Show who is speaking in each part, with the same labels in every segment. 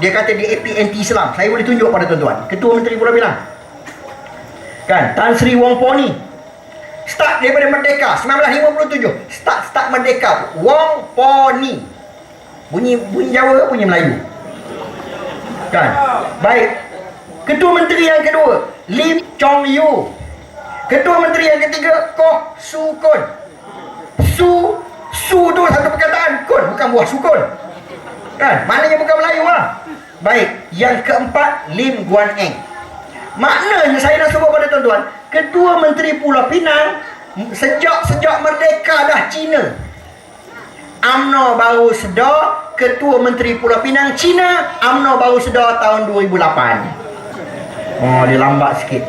Speaker 1: Dia kata dia APNT Islam. Saya boleh tunjuk pada tuan-tuan. Ketua Menteri Pulau Pinang. Kan? Tan Sri Wong Po ni. Start daripada Merdeka 1957. Start start Merdeka. Wong Po ni. Bunyi bunyi Jawa ke bunyi Melayu? Kan? Baik. Ketua Menteri yang kedua, Lim Chong Yu. Ketua Menteri yang ketiga, Koh Su Kun. Su Su tu satu perkataan, Kun bukan buah sukun. Kan? Maknanya bukan Melayu lah. Baik, yang keempat Lim Guan Eng. Maknanya saya nak sebut pada tuan-tuan, Ketua Menteri Pulau Pinang sejak sejak merdeka dah Cina. UMNO baru sedar Ketua Menteri Pulau Pinang Cina, UMNO baru sedar tahun 2008. Oh, dia lambat sikit.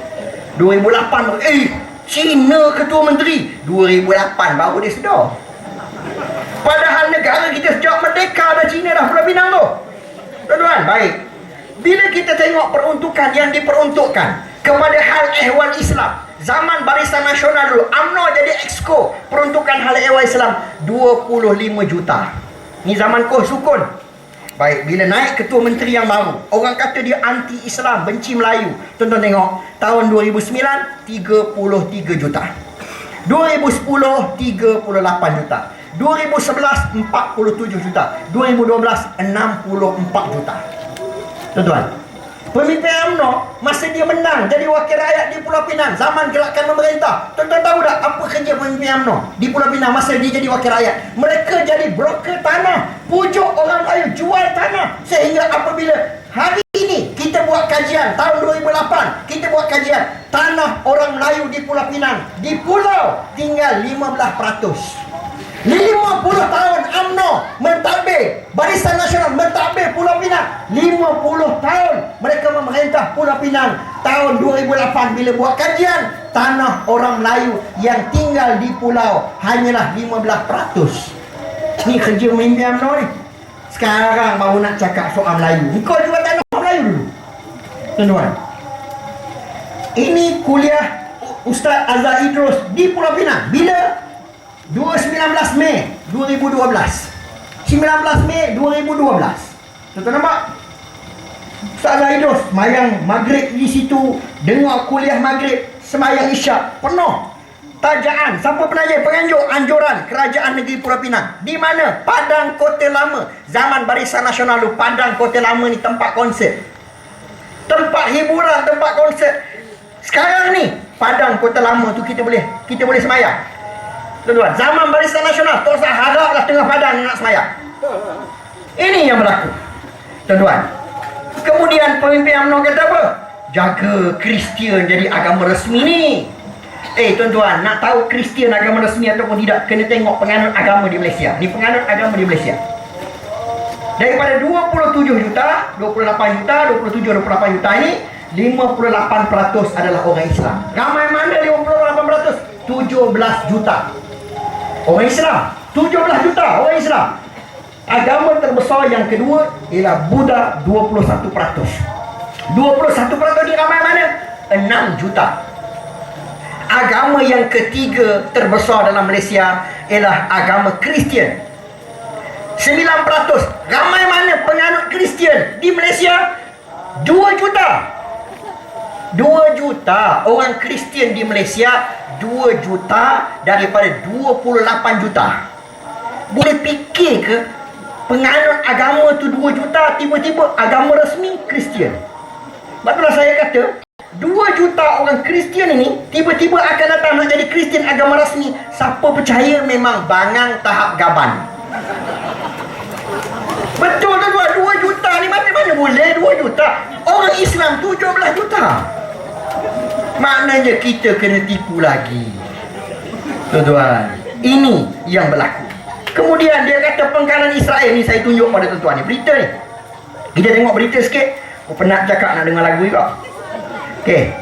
Speaker 1: 2008 eh Cina Ketua Menteri 2008 baru dia sedar. Padahal negara kita sejak merdeka dah Cina dah Pulau Pinang tu. Tuan-tuan, baik. Bila kita tengok peruntukan yang diperuntukkan kepada hal ehwal Islam, zaman Barisan Nasional dulu, UMNO jadi exco peruntukan hal ehwal Islam 25 juta. Ni zaman Koh Sukun. Baik, bila naik ketua menteri yang baru, orang kata dia anti-Islam, benci Melayu. Tuan-tuan tengok, tahun 2009, 33 juta. 2010, 38 juta. 2011, 47 juta. 2012, 64 juta. Tuan-tuan, pemimpin UMNO masa dia menang jadi wakil rakyat di Pulau Pinang zaman gerakan memerintah. Tuan-tuan tahu tak apa kerja pemimpin UMNO di Pulau Pinang masa dia jadi wakil rakyat? Mereka jadi broker tanah, pujuk orang Melayu jual tanah sehingga apabila hari ini kita buat kajian tahun 2008 kita buat kajian tanah orang Melayu di Pulau Pinang di pulau tinggal 15%. 50 tahun UMNO mentadbir Barisan Nasional mentadbir Pulau Pinang. 50 tahun mereka memerintah Pulau Pinang tahun 2008 bila buat kajian tanah orang Melayu yang tinggal di pulau hanyalah 15% ni kerja pemimpin UMNO ni. Sekarang baru nak cakap soal Melayu. Kau jual tanah Melayu dulu? Tuan-tuan. Ini kuliah Ustaz Azhar Idrus di Pulau Pinang. Bila 19 Mei 2012 19 Mei 2012 Tuan-tuan nampak? Ustaz Zaidus Semayang maghrib di situ Dengar kuliah maghrib Semayang isyak Penuh. Tajaan Siapa penaja penganjur Anjuran Kerajaan Negeri Pulau Pinang. Di mana? Padang Kota Lama. Zaman Barisan Nasional dulu Padang Kota Lama ni tempat konsert. Tempat hiburan Tempat konsert. Sekarang ni Padang Kota Lama tu kita boleh Kita boleh semayang Tuan-tuan, zaman Barisan Nasional, tak usah haraplah tengah padang nak semayang. Ini yang berlaku. Tuan-tuan, kemudian pemimpin UMNO kata apa? Jaga Kristian jadi agama resmi ni. Eh tuan-tuan, nak tahu Kristian agama resmi ataupun tidak, kena tengok penganut agama di Malaysia. Ni penganut agama di Malaysia. Daripada 27 juta, 28 juta, 27, 28 juta ini, 58% adalah orang Islam. Ramai mana 58%? 17 juta. Orang Islam. 17 juta orang Islam. Agama terbesar yang kedua Ialah Buddha 21% 21% ni ramai mana? 6 juta. Agama yang ketiga terbesar dalam Malaysia Ialah agama Kristian. 9% Ramai mana penganut Kristian di Malaysia? 2 juta 2 juta orang Kristian di Malaysia 2 juta daripada 28 juta. Boleh fikir ke penganut agama tu 2 juta tiba-tiba agama resmi Kristian? Sebab saya kata 2 juta orang Kristian ini tiba-tiba akan datang nak jadi Kristian agama rasmi siapa percaya memang bangang tahap gaban? Betul tu 2 juta ni mana-mana boleh 2 juta? Orang Islam 17 juta Maknanya kita kena tipu lagi. Tuan-tuan Ini yang berlaku. Kemudian dia kata pengkalan Israel ni Saya tunjuk pada tuan-tuan ni. Berita ni. Kita tengok berita sikit. Aku penat cakap nak dengar lagu juga. Okey.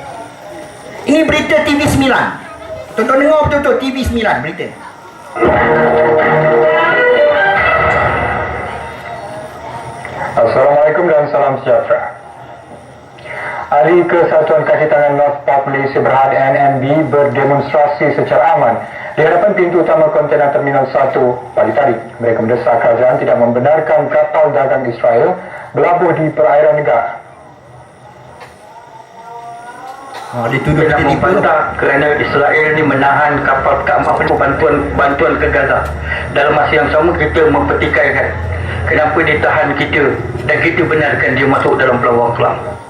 Speaker 1: Ini berita TV 9 Tuan-tuan dengar betul-betul TV 9 berita.
Speaker 2: Assalamualaikum dan salam sejahtera Hari Kesatuan Kaki Tangan North Park Malaysia Berhad NNB berdemonstrasi secara aman di hadapan pintu utama kontena Terminal 1 pagi tadi. Mereka mendesak kerajaan tidak membenarkan kapal dagang Israel berlabuh di perairan negara.
Speaker 1: Ha, dia tuduh
Speaker 3: Dia
Speaker 1: kita
Speaker 3: membantah kerana Israel ni menahan kapal apa ni, bantuan bantuan ke Gaza. Dalam masa yang sama kita mempertikaikan kenapa dia tahan kita dan kita benarkan dia masuk dalam Pelabuhan Kelang.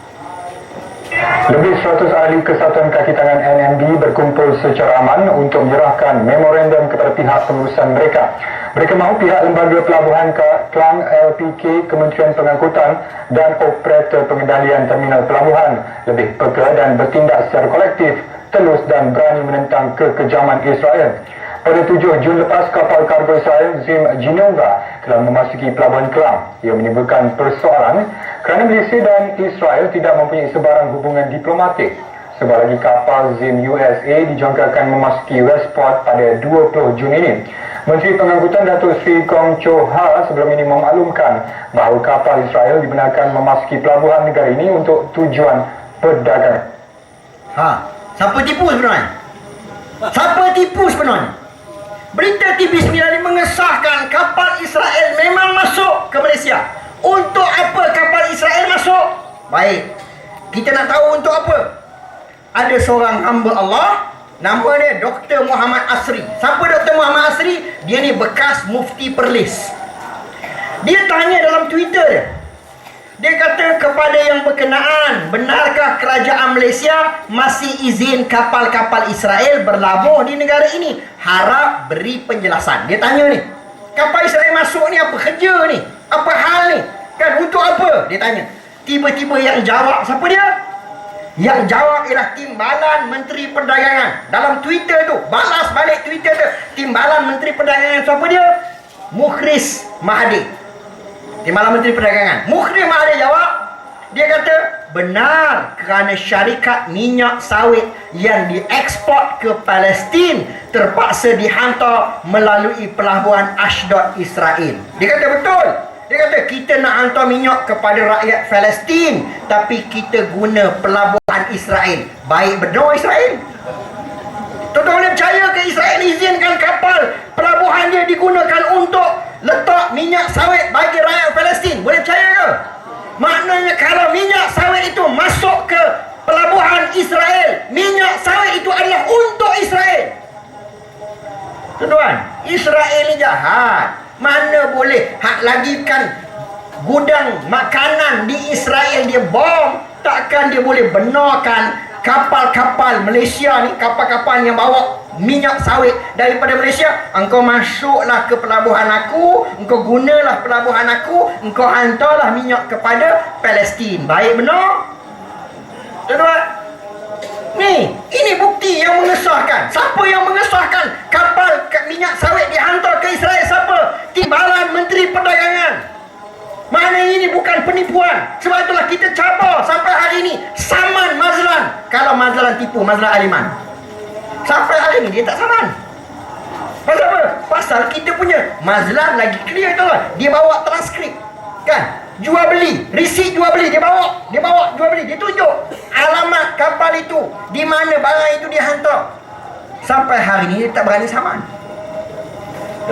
Speaker 2: Lebih 100 ahli kesatuan kaki tangan NMB berkumpul secara aman untuk menyerahkan memorandum kepada pihak pengurusan mereka. Mereka mahu pihak Lembaga Pelabuhan Ke- Kelang LPK, Kementerian Pengangkutan dan Operator Pengendalian Terminal Pelabuhan lebih peka dan bertindak secara kolektif, telus dan berani menentang kekejaman Israel. Pada 7 Jun lepas, kapal kargo Israel Zim Genova telah memasuki Pelabuhan Kelang. Ia menimbulkan persoalan kerana Malaysia dan Israel tidak mempunyai sebarang hubungan diplomatik. Sebuah lagi kapal Zim USA dijangkakan memasuki Westport pada 20 Jun ini. Menteri Pengangkutan Datuk Sri Kong Cho Ha sebelum ini memaklumkan bahawa kapal Israel dibenarkan memasuki pelabuhan negara ini untuk tujuan perdagangan.
Speaker 1: Ha, siapa tipu sebenarnya? Siapa tipu sebenarnya? Berita TV9 ini mengesahkan kapal Israel memang masuk ke Malaysia. Untuk apa kapal Israel masuk? Baik. Kita nak tahu untuk apa? Ada seorang hamba Allah Nama dia Dr. Muhammad Asri Siapa Dr. Muhammad Asri? Dia ni bekas mufti Perlis Dia tanya dalam Twitter dia dia kata kepada yang berkenaan, benarkah kerajaan Malaysia masih izin kapal-kapal Israel berlabuh di negara ini? Harap beri penjelasan. Dia tanya ni, kapal Israel masuk ni apa kerja ni? Apa hal ni? Kan untuk apa? Dia tanya. Tiba-tiba yang jawab, siapa dia? Yang jawab ialah Timbalan Menteri Perdagangan. Dalam Twitter tu, balas balik Twitter tu. Timbalan Menteri Perdagangan siapa dia? Mukhris Mahathir. Timbalan Menteri Perdagangan. Mukhris Mahathir jawab, dia kata benar kerana syarikat minyak sawit yang dieksport ke Palestin terpaksa dihantar melalui pelabuhan Ashdod Israel. Dia kata betul. Dia kata kita nak hantar minyak kepada rakyat Palestin tapi kita guna pelabuhan Israel. Baik benar Israel. Tuan-tuan boleh percaya ke Israel izinkan kapal pelabuhan dia digunakan untuk letak minyak sawit bagi rakyat Palestin? Boleh percaya ke? Maknanya kalau minyak sawit itu masuk ke pelabuhan Israel, minyak sawit itu adalah untuk Israel. Tuan-tuan, Israel ni jahat. Mana boleh hak lagikan gudang makanan di Israel dia bom, takkan dia boleh benarkan kapal-kapal Malaysia ni, kapal-kapal yang bawa minyak sawit daripada Malaysia, engkau masuklah ke pelabuhan aku, engkau gunalah pelabuhan aku, engkau hantarlah minyak kepada Palestin. Baik benar? Tuan-tuan, Ni, ini bukti yang mengesahkan. Siapa yang mengesahkan kapal minyak sawit dihantar penipuan. Sebab itulah kita cabar sampai hari ini. Saman Mazlan. Kalau Mazlan tipu, Mazlan Aliman. Sampai hari ini dia tak saman. Pasal apa? Pasal kita punya Mazlan lagi clear tu kan. Dia bawa transkrip. Kan? Jual beli, resit jual beli dia bawa. Dia bawa jual beli, dia tunjuk alamat kapal itu, di mana barang itu dia hantar. Sampai hari ini dia tak berani saman.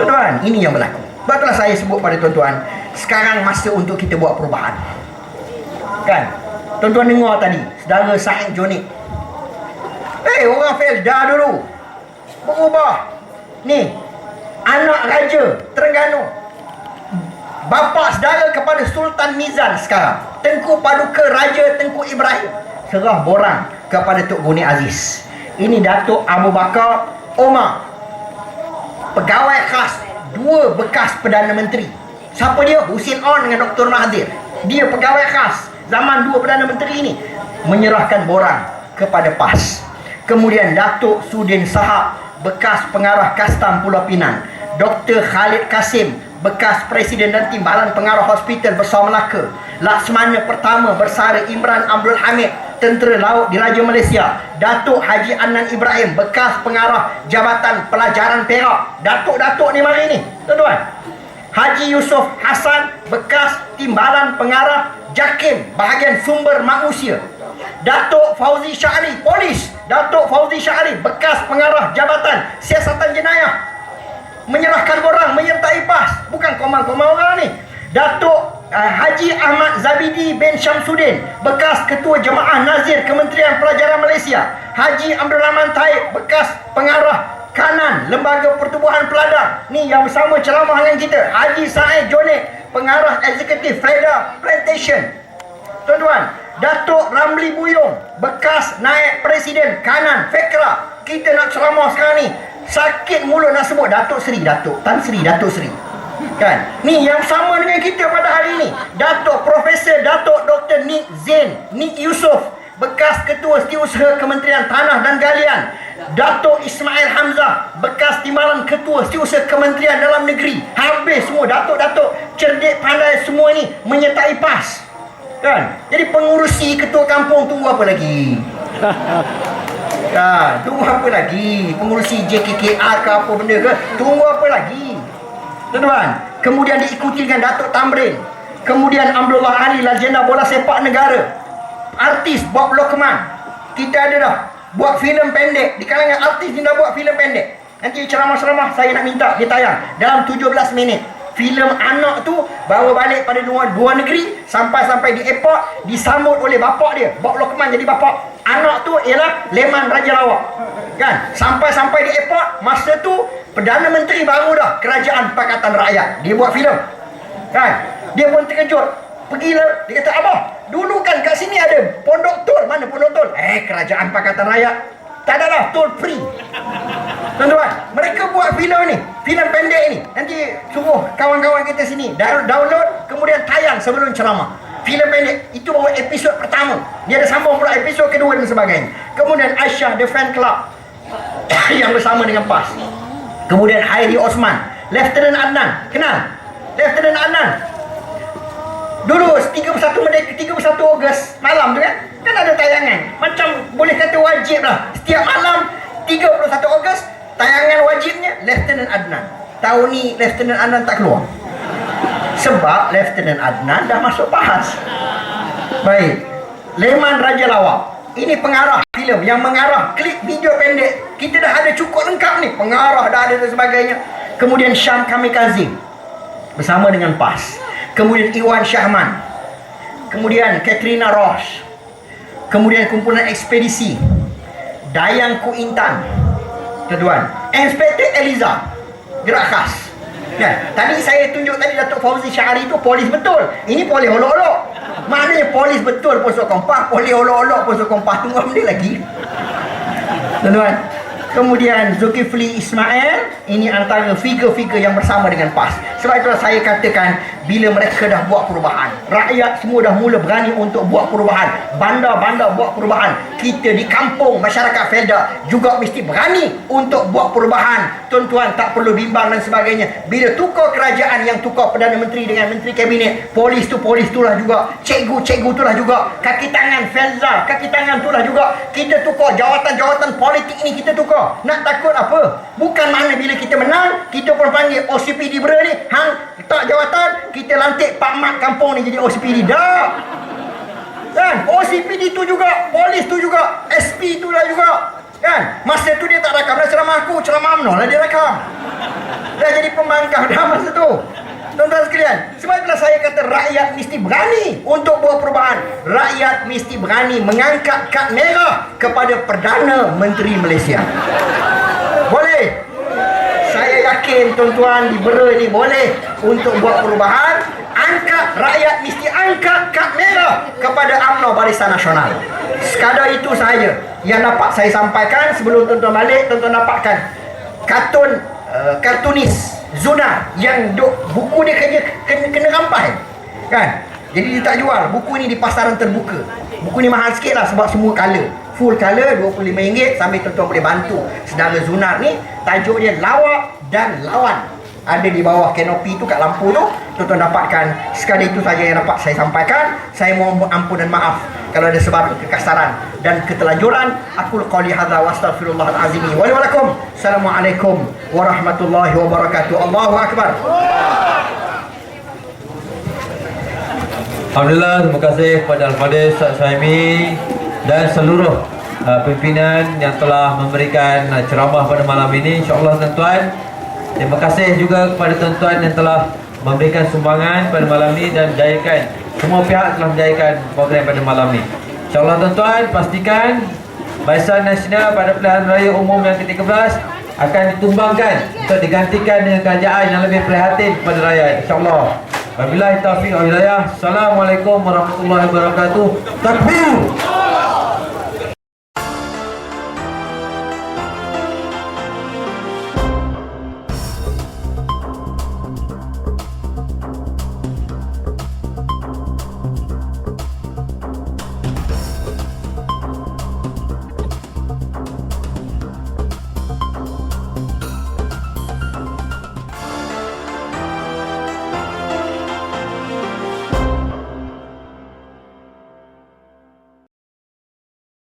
Speaker 1: Tuan-tuan, ini yang berlaku. Sebab itulah saya sebut pada tuan-tuan, sekarang masa untuk kita buat perubahan. Kan? Tuan-tuan dengar tadi, saudara Said Jonik. Eh, hey, orang Felda dulu. Berubah. Ni, anak raja Terengganu. Bapa saudara kepada Sultan Mizan sekarang. Tengku Paduka Raja Tengku Ibrahim. Serah borang kepada Tok Guni Aziz. Ini Datuk Abu Bakar Omar. Pegawai khas dua bekas Perdana Menteri. Siapa dia? Husin On dengan Dr. Mahathir. Dia pegawai khas zaman dua Perdana Menteri ini. Menyerahkan borang kepada PAS. Kemudian Datuk Sudin Sahab, bekas pengarah Kastam Pulau Pinang. Dr. Khalid Kasim, bekas Presiden dan Timbalan Pengarah Hospital Besar Melaka. Laksmana pertama bersara Imran Abdul Hamid, Tentera Laut Diraja Malaysia. Datuk Haji Anan Ibrahim, bekas pengarah Jabatan Pelajaran Perak. Datuk-datuk ni mari ni, tuan-tuan. Yusof Hassan, bekas Timbalan Pengarah Jakim, bahagian sumber manusia. Datuk Fauzi Syahri, polis. Datuk Fauzi Syahri, bekas pengarah Jabatan Siasatan Jenayah menyerahkan borang menyertai PAS bukan komang-komang orang ni Datuk uh, Haji Ahmad Zabidi bin Syamsuddin bekas ketua jemaah Nazir Kementerian Pelajaran Malaysia Haji Abdul Rahman Taib bekas pengarah kanan Lembaga Pertubuhan Peladang ni yang bersama ceramah dengan kita Haji Said Jonek pengarah eksekutif Freda Plantation Tuan-tuan, Datuk Ramli Buyung, bekas naik presiden kanan Fekra. Kita nak ceramah sekarang ni. Sakit mulut nak sebut Datuk Seri, Datuk Tan Sri, Datuk Seri. Kan? Ni yang sama dengan kita pada hari ni. Datuk Profesor Datuk Dr. Nick Zain, Nick Yusof, bekas Ketua Setiausaha Kementerian Tanah dan Galian. Datuk Ismail Hamzah, bekas timbalan Ketua Setiausaha Kementerian Dalam Negeri. Habis semua Datuk-datuk cerdik pandai semua ni menyertai PAS. Kan? Jadi pengurusi ketua kampung tunggu apa lagi? Kan? Tunggu apa lagi? Pengurusi JKKR ke apa benda ke? Tunggu apa lagi? Tuan-tuan, kemudian diikuti dengan Datuk Tamrin. Kemudian Abdullah Ali, legenda bola sepak negara. Artis Bob Lokman. Kita ada dah. Buat filem pendek. Di kalangan artis ni dah buat filem pendek. Nanti ceramah-ceramah saya nak minta dia tayang. Dalam 17 minit. Filem anak tu bawa balik pada dua, dua negeri. Sampai-sampai di airport disambut oleh bapak dia. Bob Lokman jadi bapak. Anak tu ialah Leman Raja Lawak. Kan? Sampai-sampai di airport masa tu Perdana Menteri baru dah Kerajaan Pakatan Rakyat. Dia buat filem. Kan? Dia pun terkejut. Pergilah Dia kata Abah Dulu kan kat sini ada Pondok tol Mana pondok tol Eh kerajaan Pakatan Rakyat Tak ada lah Tol free Tuan-tuan, mereka buat filem ni, filem pendek ni. Nanti suruh kawan-kawan kita sini download kemudian tayang sebelum ceramah. Filem pendek itu baru episod pertama. Dia ada sambung pula episod kedua dan sebagainya. Kemudian Aisyah The Fan Club yang bersama dengan PAS. Kemudian Hairi Osman, Lieutenant Adnan. Kenal? Lieutenant Adnan. Dulu 31 Merdeka 31 Ogos malam tu kan kan ada tayangan. Macam boleh kata wajib lah. Setiap malam 31 Ogos tayangan wajibnya Lieutenant Adnan. Tahun ni Lieutenant Adnan tak keluar. Sebab Lieutenant Adnan dah masuk PAS. Baik. Leman Raja Lawak. Ini pengarah filem yang mengarah klip video pendek. Kita dah ada cukup lengkap ni. Pengarah dah ada dan sebagainya. Kemudian Syam Kamikaze bersama dengan PAS. Kemudian Iwan Syahman. Kemudian Katrina Ross. Kemudian kumpulan ekspedisi Dayang Ku Intan Tuan-tuan Inspektor Eliza Gerak khas Ya, tadi saya tunjuk tadi Datuk Fauzi Syahari tu polis betul. Ini polis olok-olok. Maknanya polis betul pun sok kompak, polis olok-olok pun sok kompak. Tunggu benda lagi. Tuan-tuan, kemudian Zulkifli Ismail ini antara figure-figure yang bersama dengan PAS. Sebab itulah saya katakan bila mereka dah buat perubahan, rakyat semua dah mula berani untuk buat perubahan. Bandar-bandar buat perubahan. Kita di kampung masyarakat Felda juga mesti berani untuk buat perubahan. Tuan-tuan tak perlu bimbang dan sebagainya. Bila tukar kerajaan yang tukar Perdana Menteri dengan Menteri Kabinet, polis tu polis itulah juga, cikgu-cikgu itulah juga, kaki tangan Felda, kaki tangan itulah juga. Kita tukar jawatan-jawatan politik ni kita tukar. Nak takut apa? Bukan mana bila kita menang, kita pun panggil OCPD bera ni, hang tak jawatan, kita lantik Pak Mat kampung ni jadi OCPD. Dah. Kan? OCPD tu juga, polis tu juga, SP tu lah juga. Kan? Masa tu dia tak rakam dah ceramah aku, ceramah UMNO lah dia rakam. Dah jadi pembangkang dah masa tu. Tuan-tuan sekalian, sebab itulah saya kata rakyat mesti berani untuk buat perubahan. Rakyat mesti berani mengangkat kad merah kepada Perdana Menteri Malaysia. Boleh? Saya yakin tuan-tuan di Bera ni boleh untuk buat perubahan. Angkat, rakyat mesti angkat kad merah kepada UMNO Barisan Nasional. Sekadar itu sahaja yang dapat saya sampaikan sebelum tuan-tuan balik, tuan-tuan dapatkan kartun uh, kartunis Zuna yang duk, buku dia kena, kena, kena rampai kan? Jadi dia tak jual. Buku ni di pasaran terbuka. Buku ni mahal sikit lah sebab semua color. Full color RM25 sambil tuan-tuan boleh bantu. Saudara Zunar ni tajuk dia lawak dan lawan ada di bawah kanopi tu kat lampu tu tuan-tuan dapatkan. Sekali itu saja yang dapat saya sampaikan. Saya mohon ampun dan maaf kalau ada sebab kekasaran dan ketelanjuran aku qali hadza wa astaghfirullah alazim wa lakum assalamualaikum warahmatullahi wabarakatuh. Allahu akbar.
Speaker 4: Alhamdulillah, terima kasih kepada Al-Fadhil Ustaz Saimi dan seluruh uh, pimpinan yang telah memberikan uh, ceramah pada malam ini. InsyaAllah tuan-tuan, terima kasih juga kepada tuan-tuan yang telah memberikan sumbangan pada malam ni dan jayakan semua pihak telah menjayakan program pada malam ni. InsyaAllah tuan-tuan pastikan Barisan Nasional pada pilihan raya umum yang ke-13 akan ditumbangkan untuk digantikan dengan kerajaan yang lebih prihatin kepada rakyat. InsyaAllah. Wabillahi taufiq wa hidayah. Assalamualaikum warahmatullahi wabarakatuh. Takbir!